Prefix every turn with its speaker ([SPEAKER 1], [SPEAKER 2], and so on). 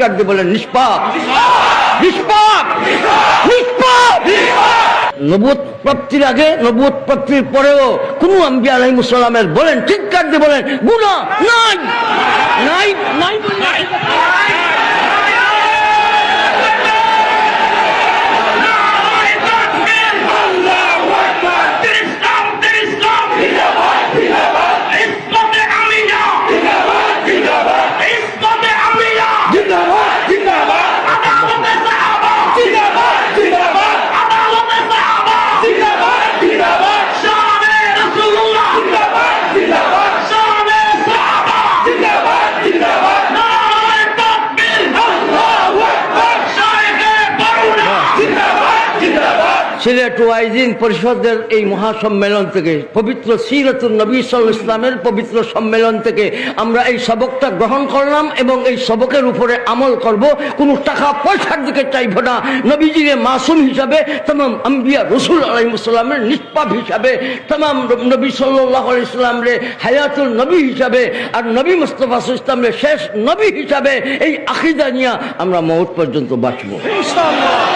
[SPEAKER 1] চিৎকার দিয়ে বলেন নিষ্পাপ। নিষ্পাপ! নিষ্পাপ! নবুত প্রাপ্তির আগে নবুত প্রাপ্তির পরেও কোন আমি আলাই মুসলামের বলেন চিৎকার দিয়ে বলেন গুণা নাই! নাই নাই সিলেট ওয়াইজিন পরিষদের এই মহাসম্মেলন থেকে, পবিত্র সিরতুল নবী সাল ইসলামের পবিত্র সম্মেলন থেকে আমরা এই সবকটা গ্রহণ করলাম এবং এই সবকের উপরে আমল করব। কোনো টাকা পয়সার দিকে চাইব না। নবীজিরে মাসুম হিসাবে, তমাম আম্বিয়া রসুল আলাইসাল্লামের নিষ্পাপ হিসাবে, তমাম নবী সাল্লাহ ইসলামরে হায়াতুল নবী হিসাবে আর নবী মুস্তফা ইসলামের শেষ নবী হিসাবে এই আকিদা নিয়ে আমরা মৌত পর্যন্ত বাঁচবো।
[SPEAKER 2] ইনশাআল্লাহ।